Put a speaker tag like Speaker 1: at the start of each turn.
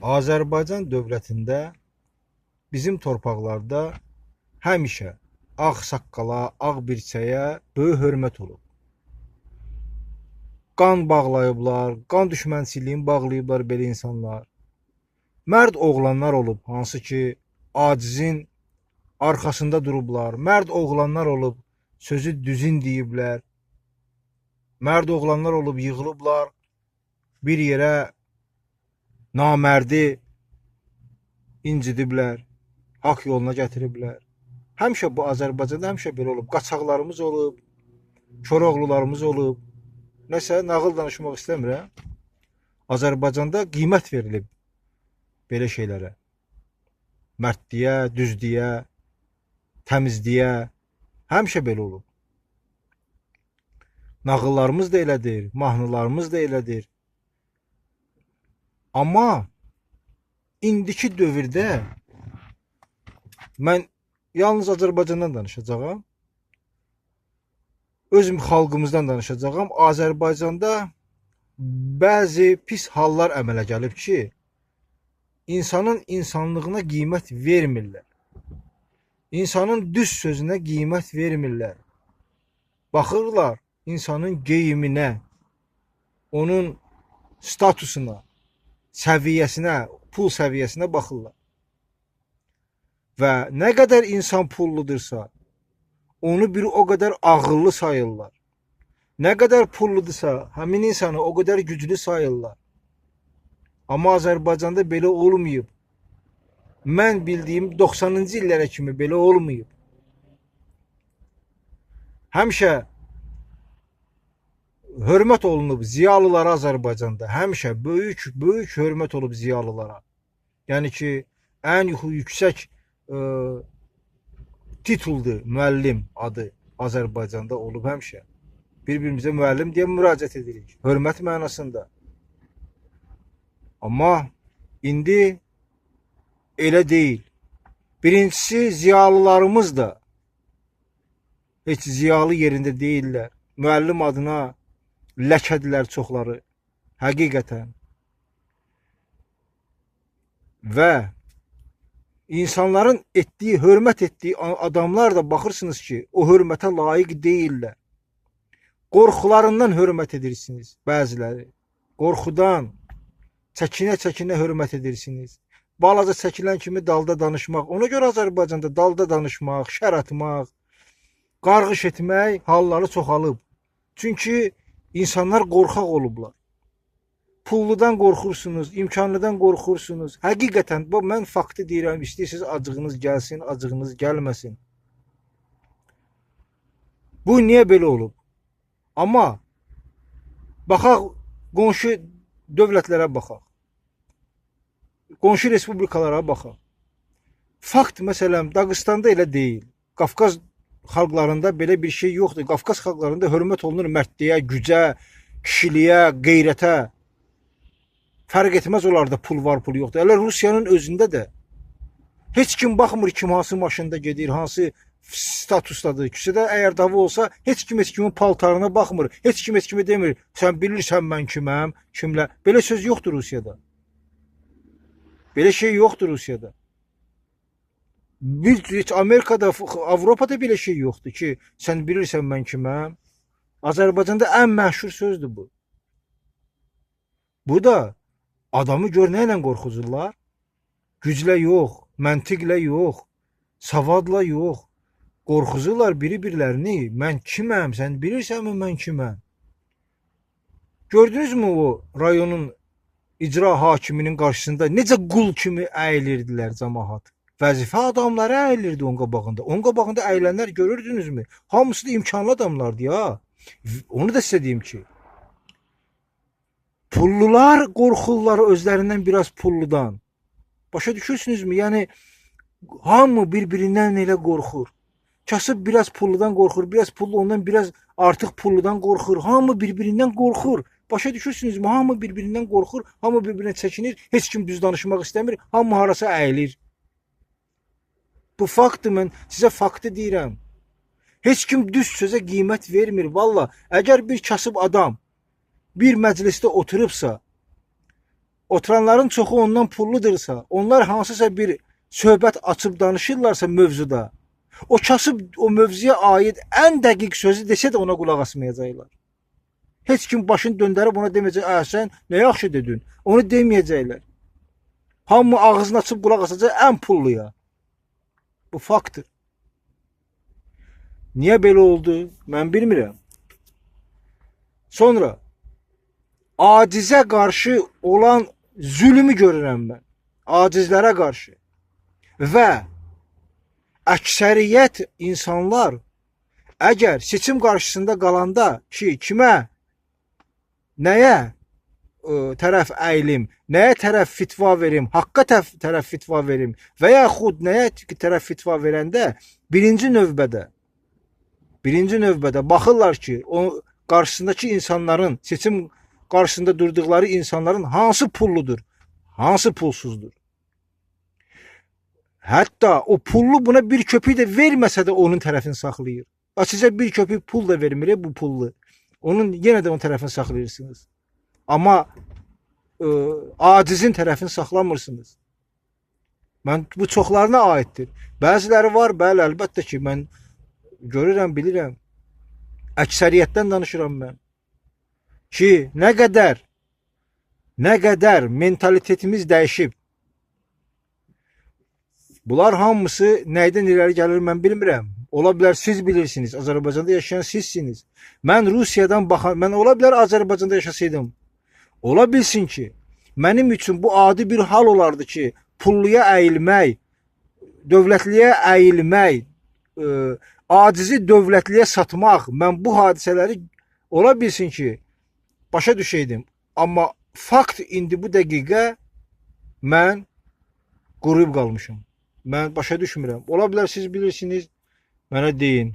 Speaker 1: Azərbaycan dövlətində bizim torpaqlarda həmişə ağ saqqala, ağ birçəyə böyük hörmət olub. Qan bağlayıblar, qan düşmənçiliyini bağlayıblar belə insanlar. Mərd oğlanlar olub, hansı ki acizin arxasında durublar. Mərd oğlanlar olub, sözü düzün deyiblər. Mərd oğlanlar olub yığılıblar bir yerə namərdi incidiblər, haqq yoluna gətiriblər. Həmişə bu Azərbaycanda həmişə belə olub. Qaçaqlarımız olub, Koroğlularımız olub. Nəsə nağıl danışmaq istəmirəm. Azərbaycanda qiymət verilib belə şeylərə. Mərdliyə, düzlüyə, təmizliyə həmişə belə olub. Nağıllarımız da elədir, mahnılarımız da elədir. Amma indiki dövrdə mən yalnız Azərbaycandan danışacağam. Öz xalqımızdan danışacağam. Azərbaycanda bəzi pis hallar əmələ gəlib ki, insanın insanlığına qiymət vermirlər. İnsanın düz sözünə qiymət vermirlər. Baxırlar insanın geyiminə, onun statusuna, səviyyəsinə, pul səviyyəsinə baxırlar. Və nə qədər insan pulludursa, onu bir o qədər ağıllı sayırlar. Nə qədər pulludursa, həmin insanı o qədər güclü sayırlar. Amma Azərbaycanda belə olmayıb. Mən bildiyim 90-cı illərə kimi belə olmayıb. Həmişə hörmət olunub ziyalılara Azərbaycanda. Həmişə böyük böyük hörmət olub ziyalılara. Yəni ki, ən yüksək ə, tituldur müəllim adı Azərbaycanda olub həmişə. Bir-birimizə müəllim deyə müraciət edirik. Hörmət mənasında. Amma indi elə deyil. Birincisi ziyalılarımız da heç ziyalı yerində deyillər. Müəllim adına ləkədilər çoxları. Həqiqətən. Və insanların etdiyi, hörmət etdiyi adamlar da baxırsınız ki, o hörmətə layiq deyillər. Qorxularından hörmət edirsiniz bəziləri. Qorxudan çəkinə-çəkinə hörmət edirsiniz. Balaca çəkilən kimi dalda danışmaq. Ona görə Azərbaycanda dalda danışmaq, şər atmaq, qarğış etmək halları çoxalıb. Çünki insanlar qorxaq olublar. Pulludan qorxursunuz, imkanlıdan qorxursunuz. Həqiqətən bu mən faktı deyirəm. İstəyirsiniz acığınız gəlsin, acığınız gəlməsin. Bu niyə belə olub? Amma baxaq qonşu dövlətlərə baxaq. Qonşu respublikalara baxaq. Fakt məsələn Dağıstanda elə deyil. Qafqaz xalqlarında belə bir şey yoxdur. Qafqaz xalqlarında hörmət olunur mərdliyə, gücə, kişiliyə, qeyrətə. Fərq etməz onlarda pul var, pul yoxdur. Elə Rusiyanın özündə də heç kim baxmır kim hansı maşında gedir, hansı statusdadır. Küçədə əgər dava olsa, heç kim heç kimin paltarına baxmır. Heç kim heç kimi demir. Sən bilirsən mən kiməm, kimlə. Belə söz yoxdur Rusiyada. Belə şey yoxdur Rusiyada. Bir heç Amerikada, Avropada belə şey yoxdur ki, sən bilirsən mən kiməm. Azərbaycanda ən məşhur sözdür bu. Bu da adamı gör nə ilə qorxucurlar? Güclə yox, məntiqlə yox, savadla yox. Qorxucurlar biri-birlərini. Mən kiməm? Sən bilirsənmi mən kiməm? Gördünüzmü o rayonun icra hakiminin qarşısında necə qul kimi əyilirdilər cəmaət? Vəzifə adamları əyilirdi onun qabağında. Onun qabağında əyilənlər görürdünüzmü? Hamısı da imkanlı adamlardı ya. Onu da sizə deyim ki, pullular qorxurlar özlərindən biraz pulludan. Başa düşürsünüzmü? Yəni hamı bir-birindən elə qorxur. Kasıb biraz pulludan qorxur, biraz pullu ondan biraz artıq pulludan qorxur. Hamı bir-birindən qorxur. Başa düşürsünüzmü? Hamı bir-birindən qorxur, hamı bir-birinə çəkinir. Heç kim düz danışmaq istəmir, hamı harasa əyilir. Bu faktdır mən sizə faktı deyirəm. Heç kim düz sözə qiymət vermir. Valla, əgər bir kasıb adam bir məclisdə oturubsa, oturanların çoxu ondan pulludursa, onlar hansısa bir söhbət açıb danışırlarsa mövzuda, o kasıb o mövzuya aid ən dəqiq sözü desə də ona qulaq asmayacaqlar. Heç kim başını döndərib ona deməyəcək, "Ə, sən nə yaxşı dedin." Onu deməyəcəklər. Hamı ağzını açıb qulaq asacaq ən pulluya. Bu faktdır. Niyə belə oldu? Mən bilmirəm. Sonra acizə qarşı olan zülmü görürəm mən. Acizlərə qarşı. Və əksəriyyət insanlar əgər seçim qarşısında qalanda ki, kimə nəyə ə, tərəf əyilim, nəyə tərəf fitva verim, haqqa tərəf, tərəf fitva verim və yaxud nəyə tərəf fitva verəndə birinci növbədə birinci növbədə baxırlar ki, o qarşısındakı insanların seçim qarşısında durduqları insanların hansı pulludur, hansı pulsuzdur. Hətta o pullu buna bir köpük də verməsə də onun tərəfini saxlayır. Sizə bir köpük pul da vermir bu pullu. Onun yenə də onun tərəfini saxlayırsınız. Amma ə, acizin tərəfini saxlamırsınız. Mən bu çoxlarına aiddir. Bəziləri var, bəli, əlbəttə ki, mən görürəm, bilirəm. Əksəriyyətdən danışıram mən. Ki, nə qədər nə qədər mentalitetimiz dəyişib. Bunlar hamısı nəydən irəli gəlir mən bilmirəm. Ola bilər siz bilirsiniz. Azərbaycanda yaşayan sizsiniz. Mən Rusiyadan baxan, mən ola bilər Azərbaycanda yaşasaydım. Ola bilsin ki, mənim üçün bu adi bir hal olardı ki, pulluya əyilmək, dövlətliyə əyilmək, ə, acizi dövlətliyə satmaq, mən bu hadisələri ola bilsin ki, başa düşəydim. Amma fakt indi bu dəqiqə mən quruyub qalmışam. Mən başa düşmürəm. Ola bilər siz bilirsiniz, mənə deyin.